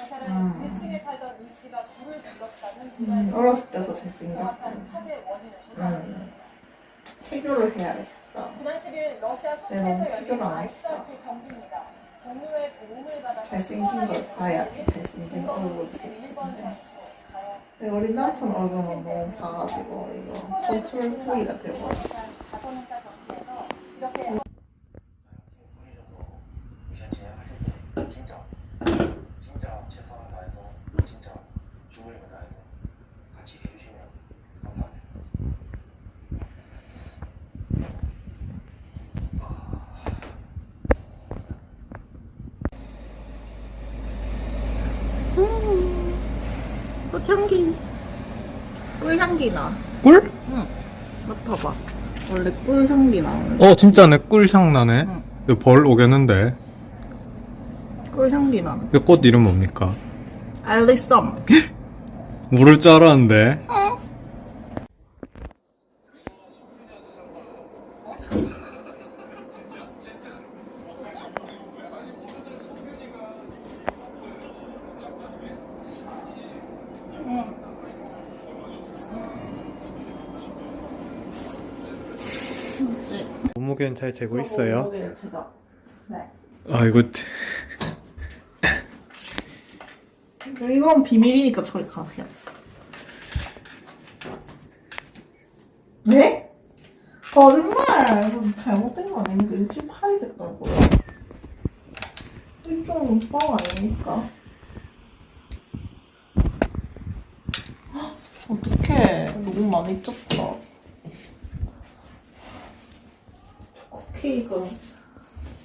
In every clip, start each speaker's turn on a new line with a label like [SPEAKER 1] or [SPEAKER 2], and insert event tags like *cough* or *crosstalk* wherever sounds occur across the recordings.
[SPEAKER 1] 아.
[SPEAKER 2] 1층에 살던 이 씨가 불을 질렀다는
[SPEAKER 1] 음,
[SPEAKER 2] 유나의
[SPEAKER 1] 어렸을
[SPEAKER 2] 정황
[SPEAKER 1] 잘생겼고
[SPEAKER 2] 정확한 화재 원인을 조사하고
[SPEAKER 1] 음.
[SPEAKER 2] 있습니다.
[SPEAKER 1] 태교를 해야겠어.
[SPEAKER 2] 지난 10일 러시아
[SPEAKER 1] 네,
[SPEAKER 2] 소치에서
[SPEAKER 1] 너무
[SPEAKER 2] 열린 아이스하키 경기입니다. 동료의 도움을 받아
[SPEAKER 1] 잘생긴 걸 봐야지 잘생긴 얼굴.
[SPEAKER 2] 11번 선수
[SPEAKER 1] 내 남편 얼굴만 너무 봐가지고 이거 전출 후기가 되고.
[SPEAKER 2] 자선행사 경기에서 이렇게
[SPEAKER 3] 미션 진행하실 때 진짜 진짜 최선을 다해서 진짜 같이 해주시면 감사하겠습니다.
[SPEAKER 1] 꽃향기. 꿀향기 나.
[SPEAKER 4] 꿀?
[SPEAKER 1] 맡아봐. 원래 꿀향기 나오는.
[SPEAKER 4] 어 진짜네 꿀향 나네
[SPEAKER 1] 응.
[SPEAKER 4] 이거 벌 오겠는데
[SPEAKER 1] 꿀향기 나는.
[SPEAKER 4] 이꽃 이름 뭡니까?
[SPEAKER 1] 알리썸. *laughs*
[SPEAKER 4] 물을 줄 알았는데 몸무게는 잘 재고 있어요?
[SPEAKER 1] 제가. 네.
[SPEAKER 4] 아 이거
[SPEAKER 1] 이건 비밀이니까 저리 가세요. 네? 거짓말! 이건 잘못된 거 아닌데 일찍 팔이 됐다고요? 일종 뻥 아닙니까? 헉, 어떡해. 너무 많이 쪘다. 초코 케이크는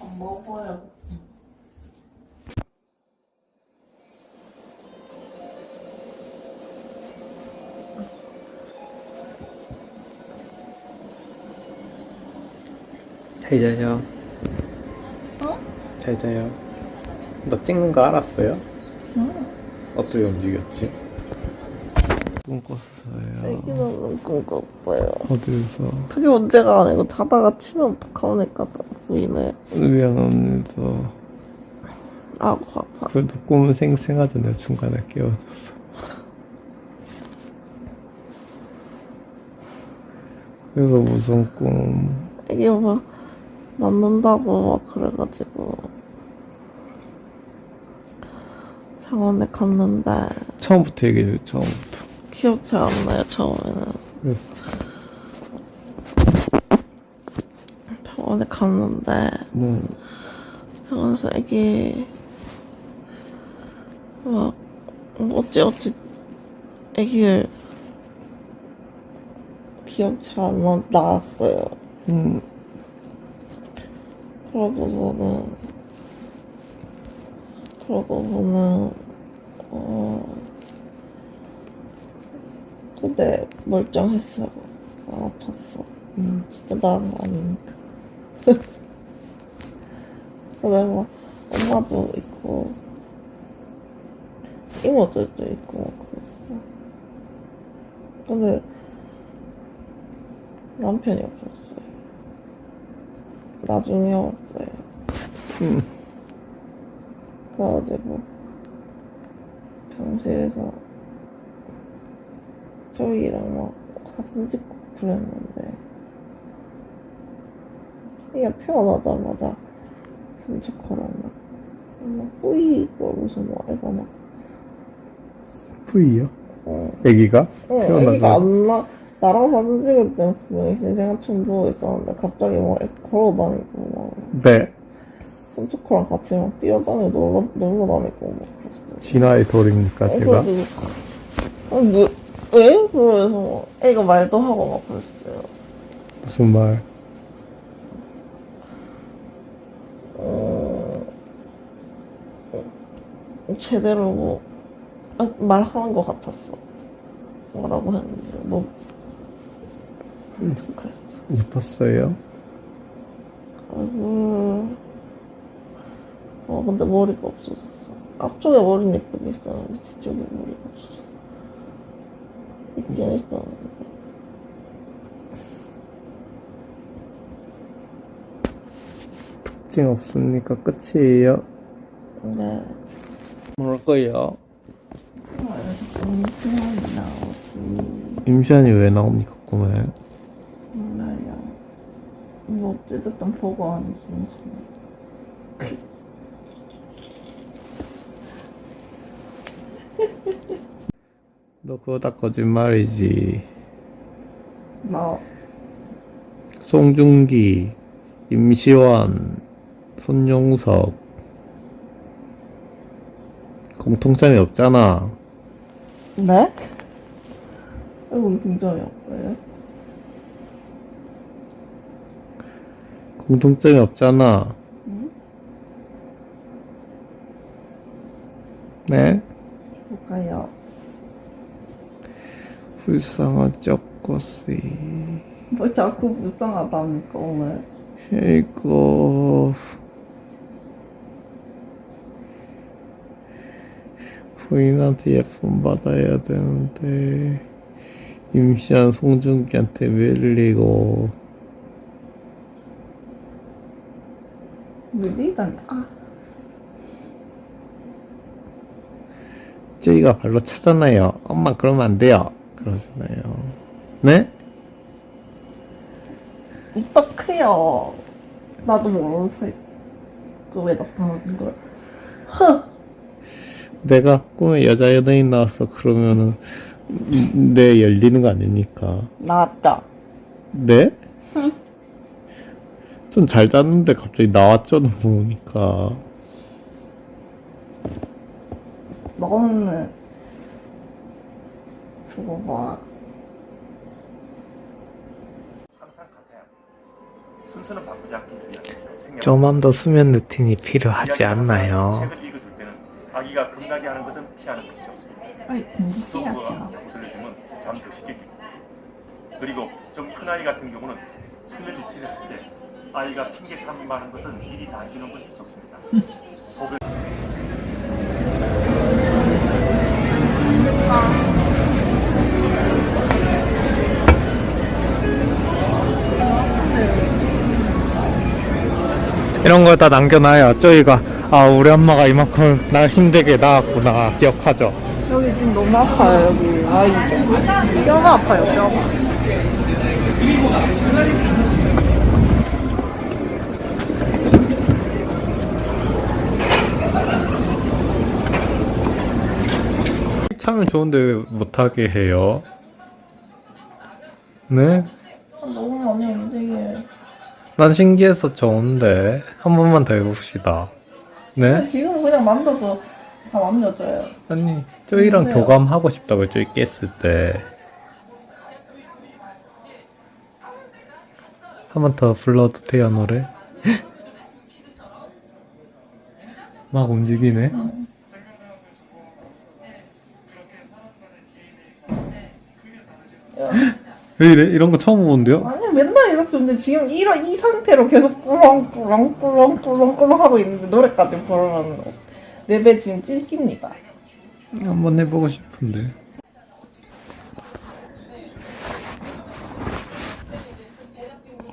[SPEAKER 1] 안 먹어야
[SPEAKER 4] 잘 자요
[SPEAKER 1] 어?
[SPEAKER 4] 잘 자요 너 찍는 거 알았어요?
[SPEAKER 1] 응.
[SPEAKER 4] 어떻게 움직였지? 꿈꿨어요
[SPEAKER 1] 애기는 꿈꿔봐요.
[SPEAKER 4] 어디서
[SPEAKER 1] 그게 문제가 아니고 자다가 치면 가오니까 보이네.
[SPEAKER 4] 미안합니다
[SPEAKER 1] 아 고 아파.
[SPEAKER 4] 그래도 꿈은 생생하죠 내가 중간에 깨워줘서 그래서 무슨 꿈
[SPEAKER 1] 애기 막 낳는다고 막 그래가지고 병원에 갔는데
[SPEAKER 4] 처음부터 얘기해줘 처음부터
[SPEAKER 1] 기억이 안 나요 처음에는.
[SPEAKER 4] 그래서
[SPEAKER 1] 병원에 갔는데
[SPEAKER 4] 네.
[SPEAKER 1] 병원에서 애기 막 어찌 어찌 애기를 기억 잘 안 나, 나왔어요.
[SPEAKER 4] 음,
[SPEAKER 1] 그러고서는 그러고서는 어 근데 멀쩡했어요. 안 아팠어. 음, 진짜 나은 거 아니니까. *laughs* 막 엄마도 있고 이모들도 있고 막 그랬어. 근데 남편이 없었어요. 나중에 왔어요.
[SPEAKER 4] 음.
[SPEAKER 1] 그래가지고 병실에서 저희랑 막 사진 찍고 그랬는데 얘가 태어나자마자 숨척하라고 막 뿌이고 무슨 막 애가 막
[SPEAKER 4] V요?
[SPEAKER 1] 어,
[SPEAKER 4] 애기가?
[SPEAKER 1] 어
[SPEAKER 4] 태어나자.
[SPEAKER 1] 애기가 안 나, 나랑 사진 찍을 땐 분명히 신생아처럼 누워있었는데 갑자기 막애 걸어다니고 막
[SPEAKER 4] 네
[SPEAKER 1] 손초코랑 같이 막 뛰어다니고 놀러, 놀러 다니고 막 그랬어요.
[SPEAKER 4] 진화의 돌입니까 제가?
[SPEAKER 1] 그래가지고 아니 뭐 왜? 그래서 애가 말도 하고 막 그랬어요.
[SPEAKER 4] 무슨 말?
[SPEAKER 1] 어, 어, 제대로 뭐 아, 말하는 것 같았어. 뭐라고 했는데 뭐.
[SPEAKER 4] 예뻤어요?
[SPEAKER 1] 아이고 어 근데 머리가 없었어. 앞쪽에 머리는 예쁘게 있었는데 뒤쪽에 머리가 없었어. 있긴 있었는데.
[SPEAKER 4] 특징 없습니까? 끝이에요?
[SPEAKER 1] 근데
[SPEAKER 4] 뭘 거예요?
[SPEAKER 1] 나오지.
[SPEAKER 4] 임시완이 왜 나옵니까 꿈에?
[SPEAKER 1] 뭐 어찌됐든 보고 하는 중이지. *laughs*
[SPEAKER 4] 너 그거 다 거짓말이지
[SPEAKER 1] 나
[SPEAKER 4] 송중기 임시완 손용석 공통점이 없잖아
[SPEAKER 1] 네? 등점이 없어요?
[SPEAKER 4] 공통점이 없잖아
[SPEAKER 1] 응?
[SPEAKER 4] 네?
[SPEAKER 1] 볼까요?
[SPEAKER 4] 불쌍한 쪼꼬씨
[SPEAKER 1] 뭐 자꾸 불쌍하다니까 오늘.
[SPEAKER 4] 이거 부인한테 예쁨 받아야 되는데 임시한 송중기한테 밀리고
[SPEAKER 1] 물리다니. 아,
[SPEAKER 4] 저희가 발로 차잖아요 엄마 그러면 안 돼요 그러잖아요 네?
[SPEAKER 1] 어떡해요. 나도 모르면서 그왜 나타나는 거야. 허!
[SPEAKER 4] 내가 꿈에 여자 연예인 나왔어 그러면은 내 열리는 거 아닙니까
[SPEAKER 1] 나왔다.
[SPEAKER 4] 네? 좀잘 잤는데 갑자기 나왔죠 보니까
[SPEAKER 1] 너는 저거 봐.
[SPEAKER 3] 항상 같아요. 순서는 바꾸지 않기 주의하십시오. 생략.
[SPEAKER 4] 좀만 더 수면 루틴이 필요하지 않나요?
[SPEAKER 3] 책을 읽어줄 때는 아기가 금나게 하는 것은 피하는 것이 좋습니다.
[SPEAKER 1] 빨리
[SPEAKER 3] 소부가
[SPEAKER 1] 공부해야죠.
[SPEAKER 3] 자꾸 들려주면 잠더 쉽게 깨고 그리고 좀 큰 아이 같은 경우는 수면 루틴을 할 때 아이가 핑계 삼만한 것은 미리 다 해주는 것이 좋습니다. 속을
[SPEAKER 4] 이런 거다 남겨놔야 저희가 아 우리 엄마가 이만큼 날 힘들게 낳았구나 기억하죠
[SPEAKER 1] 여기 지금 너무 아파요, 여기. 아, 이게. 뼈가 아파요, 뼈가.
[SPEAKER 4] 차면 좋은데 왜 못하게 해요? 네?
[SPEAKER 1] 아, 너무 많이 힘들게.
[SPEAKER 4] 난 신기해서 좋은데 한 번만 더 해봅시다 네?
[SPEAKER 1] 지금 그냥 만져도 다 만져져요.
[SPEAKER 4] 아니
[SPEAKER 1] 그래요.
[SPEAKER 4] 교감하고 싶다고 저희 깼을 때 한 번 더 불러도 돼요 노래? *laughs* 막 움직이네 왜 이래? 이런 거 처음 보는데요?
[SPEAKER 1] 아니, 맨날 이렇게 근데 지금 이런 이 상태로 계속 뿌렁뿌렁뿌렁뿌렁뿌렁 하고 있는데 노래까지 부르면 내배 지금 찢깁니다.
[SPEAKER 4] 한번 해보고 싶은데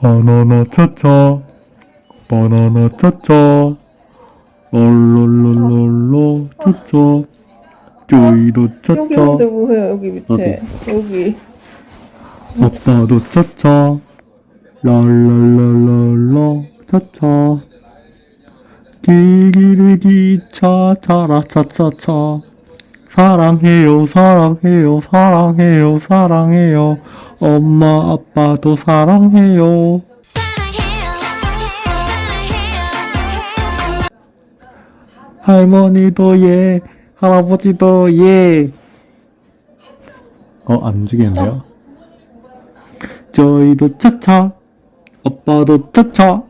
[SPEAKER 4] 바나나 차차 바나나 차차 롤롤롤롤로 차차 쪼이도
[SPEAKER 1] 여기
[SPEAKER 4] 차차
[SPEAKER 1] 한대 보세요, 여기 밑에. 여기.
[SPEAKER 4] 아빠도 차차 랄랄랄랄라 차차 기기리 기차 차라 차차차. 사랑해요 사랑해요 사랑해요 사랑해요. 엄마 아빠도 사랑해요. 할머니도 예 할아버지도 예. 어, 안 움직이는데요? 저희도 차차 오빠도 차차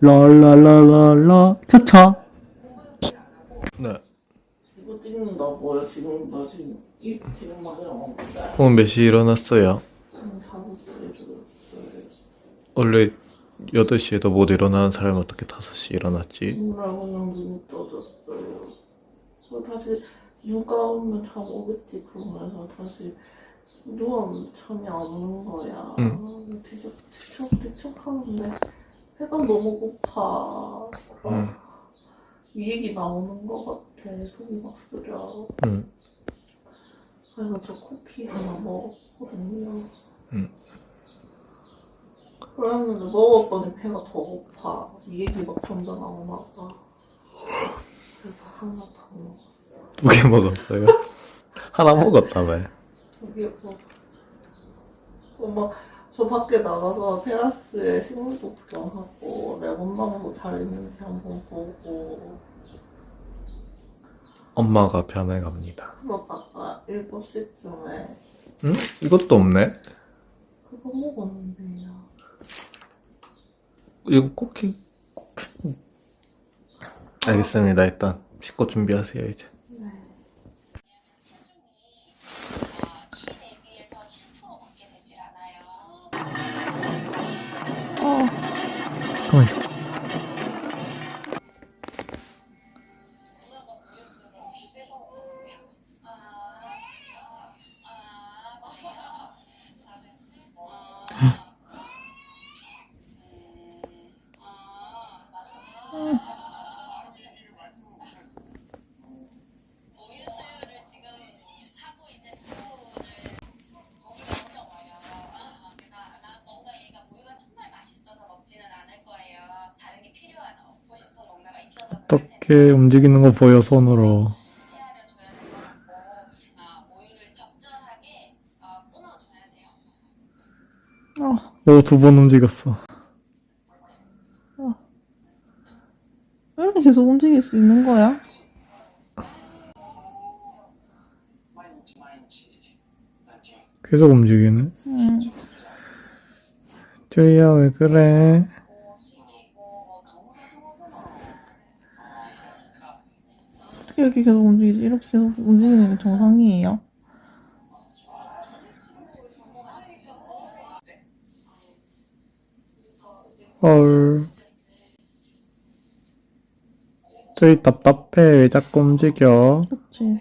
[SPEAKER 4] 랄랄랄랄라 차차 네
[SPEAKER 1] 이거 찍는다고요, 지금. 나 지금, 이, 지금 막 일어났는데.
[SPEAKER 4] 오늘 몇시 일어났어요?
[SPEAKER 1] 지금 다섯 시에 들었어요.
[SPEAKER 4] 원래 8시에도 못 일어나는 사람이 어떻게 5시 일어났지?
[SPEAKER 1] 뭐라 그냥 눈이 떠졌어요. 그 다시 누가 오면 잠 오겠지 그러면서 다시 누우면 잠이 안 오는 거야.
[SPEAKER 4] 응.
[SPEAKER 1] 뒤척 뒤척 뒤척 하는데 배가 너무 고파.
[SPEAKER 4] 응.
[SPEAKER 1] 이 얘기 나오는 것 같아. 속이 막 쓰려.
[SPEAKER 4] 응.
[SPEAKER 1] 그래서 저 쿠키 하나 먹었거든요.
[SPEAKER 4] 응.
[SPEAKER 1] 그랬는데 먹었더니 배가 더 고파. 이 얘기 막 점점 나오나 봐. 그래서 하나 더 먹었어.
[SPEAKER 4] 두 개 먹었어요? *laughs* 하나 먹었다며.
[SPEAKER 1] 저기 뭐, 어, 막, 저 밖에 나가서 테라스에 식물도 구경하고, 레몬나무도 잘 있는지 한번 보고,
[SPEAKER 4] 엄마가 변해갑니다.
[SPEAKER 1] 그러다가 7시쯤에
[SPEAKER 4] 응? 이것도 없네?
[SPEAKER 1] 그거 먹었는데요.
[SPEAKER 4] 이거 쿠키. 쿠키. 알겠습니다. 일단 씻고 준비하세요, 이제. 어떻게 움직이는 거 보여, 손으로. 오, 두 번 움직였어.
[SPEAKER 5] 왜 이렇게 계속 움직일 수 있는 거야?
[SPEAKER 4] 계속 움직이네.
[SPEAKER 5] 응.
[SPEAKER 4] 쪼이야, 왜 그래?
[SPEAKER 5] 어떻게 이렇게 계속 움직이지? 이렇게 계속 움직이는 게 정상이에요?
[SPEAKER 4] 헐. 쪼이 답답해. 왜 자꾸 움직여?
[SPEAKER 5] 그치?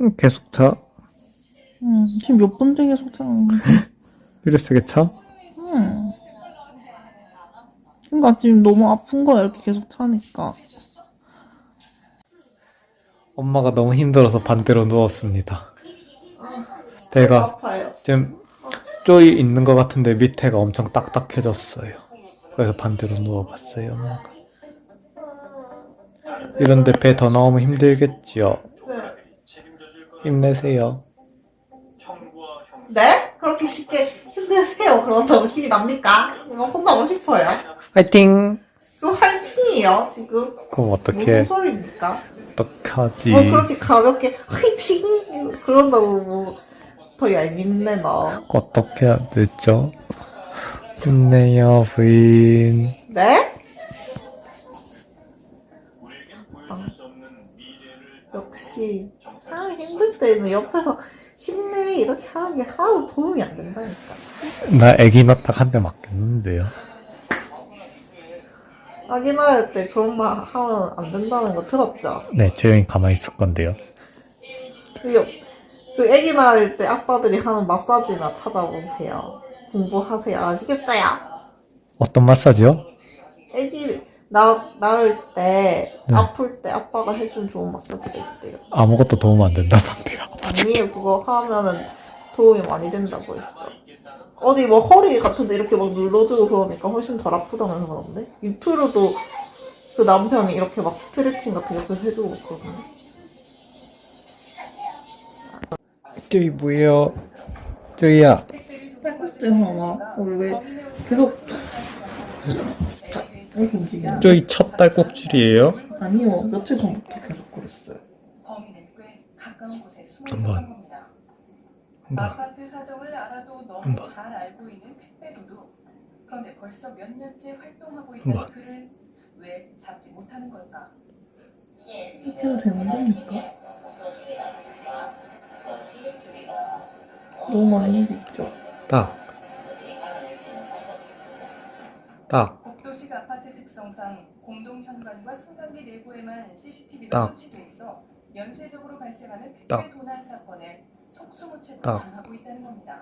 [SPEAKER 4] 응, 계속 차.
[SPEAKER 5] 응. 지금 몇 번째 계속 차는 거야?
[SPEAKER 4] 이래 세게 차? *laughs*
[SPEAKER 5] 응. 그러니까 지금 너무 아픈 거야, 이렇게 계속 차니까.
[SPEAKER 4] 엄마가 너무 힘들어서 반대로 누웠습니다.
[SPEAKER 1] 배가 아파요.
[SPEAKER 4] 지금 쪼이 있는 것 같은데 밑에가 엄청 딱딱해졌어요. 그래서 반대로 누워봤어요, 엄마가. 이런데 배 더 나오면 힘들겠지요.
[SPEAKER 1] 네.
[SPEAKER 4] 힘내세요.
[SPEAKER 1] 네? 그렇게 쉽게 힘내세요. 그런다고 힘이 납니까? 이거 혼나고 싶어요.
[SPEAKER 4] 화이팅!
[SPEAKER 1] 이거 화이팅이에요, 지금.
[SPEAKER 4] 그럼
[SPEAKER 1] 무슨
[SPEAKER 4] 어떻게,
[SPEAKER 1] 소리입니까?
[SPEAKER 4] 어떡하지?
[SPEAKER 1] 뭐 그렇게 가볍게 화이팅! 그런다고 뭐, 더 얄밉네, 너.
[SPEAKER 4] 어떻게 해야 되죠? 힘내요, 부인.
[SPEAKER 1] 네? 역시 사람이 힘들 때는 옆에서 힘내 이렇게 하는 게 하나도 도움이 안 된다니까.
[SPEAKER 4] 나 애기 낳다 한대 맞겠는데요.
[SPEAKER 1] 아기 낳을 때 그런 말 하면 안 된다는 거 들었죠?
[SPEAKER 4] 네, 조용히 가만히 있을 건데요.
[SPEAKER 1] 그, 그 아기 낳을 때 아빠들이 하는 마사지나 찾아보세요. 공부하세요. 아시겠어요?
[SPEAKER 4] 어떤 마사지요?
[SPEAKER 1] 아기 낳, 낳을 때
[SPEAKER 4] 네.
[SPEAKER 1] 아플 때 아빠가 해준 좋은 마사지가 있대요.
[SPEAKER 4] 아무것도 도움 안 된다던데요.
[SPEAKER 1] 아니에요. 그거 하면은 도움이 많이 된다고 했어. 어디 뭐 허리 같은데 이렇게 막 눌러주고 그러니까 훨씬 덜 아프다면서 그러는데 유튜브도 그 남편이 이렇게 막 스트레칭 같은 거 옆에서 해주고 그러던데
[SPEAKER 4] 쪼이 뭐예요?
[SPEAKER 1] 하나 왜 계속 이렇게 움직이는
[SPEAKER 4] 쪼이 첫 딸꾹질이에요?
[SPEAKER 1] 아니요 며칠 전부터 계속 그랬어요
[SPEAKER 4] 한번.
[SPEAKER 6] 아파트 사정을 알아도 너무
[SPEAKER 4] 한번.
[SPEAKER 6] 잘 알고 있는 택배도도 그런데 벌써 몇 년째 활동하고 있다는
[SPEAKER 4] 한번.
[SPEAKER 6] 그를 왜 잡지 못하는 걸까?
[SPEAKER 1] 이렇게 해도 되는 겁니까? 너무 많이 움직이죠
[SPEAKER 4] 딱. 딱.
[SPEAKER 6] 복도식 아파트 특성상 공동 현관과 승강기 내부에만 CCTV가
[SPEAKER 4] 딱.
[SPEAKER 6] 설치돼 있어 연쇄적으로 발생하는
[SPEAKER 4] 딱.
[SPEAKER 6] 택배 도난 사건에 속수무책으로
[SPEAKER 4] 딱.
[SPEAKER 6] 당하고 있다는 겁니다.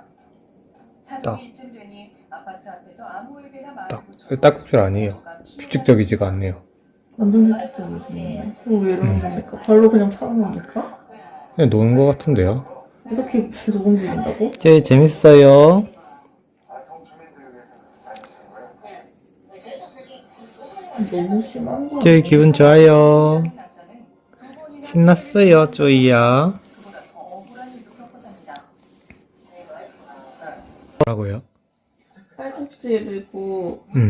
[SPEAKER 6] 사정이 이쯤 되니 아파트 앞에서 아무에게나 말을
[SPEAKER 4] 딱,
[SPEAKER 6] 붙여
[SPEAKER 4] 딸꾹질 아니에요. 규칙적이지가 않네요.
[SPEAKER 1] 완전 규칙적이시네. 어, 왜 이러는 겁니까? 발로 그냥 차는 겁니까?
[SPEAKER 4] 그냥 노는 것 같은데요.
[SPEAKER 1] 이렇게 계속 움직인다고?
[SPEAKER 4] 제 재밌어요.
[SPEAKER 1] 너무 심한
[SPEAKER 4] 거제 기분 좋아요.
[SPEAKER 6] 남자는 두 번이나
[SPEAKER 4] 신났어요, 쪼이야.
[SPEAKER 6] 그보다 더 억울한 일도 겪었답니다.
[SPEAKER 4] 뭐라고요?
[SPEAKER 1] 딸꾹질을 고
[SPEAKER 4] 음.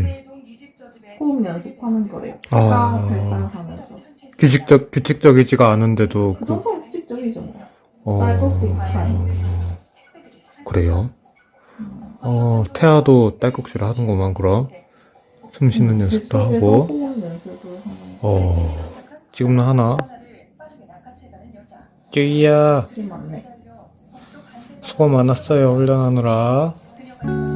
[SPEAKER 1] 호흡 연습하는 거예요.
[SPEAKER 4] 아.
[SPEAKER 1] 발달하면서.
[SPEAKER 4] 규칙적, 규칙적이지가 않은데도,
[SPEAKER 1] 그
[SPEAKER 4] 그,
[SPEAKER 1] 정도는 규칙적이죠. 뭐.
[SPEAKER 4] 어,
[SPEAKER 1] 딸꾹질 타임.
[SPEAKER 4] 그래요? 어, 태아도 딸꾹질을 하는구만, 그럼. 숨 쉬는 연습도
[SPEAKER 1] 뱃속에서
[SPEAKER 4] 하고.
[SPEAKER 1] 호흡 연습을 하는 거.
[SPEAKER 4] 어, 지금은 하나.
[SPEAKER 6] 간세가
[SPEAKER 4] 수고 많았어요, 훈련하느라.
[SPEAKER 6] 그녀가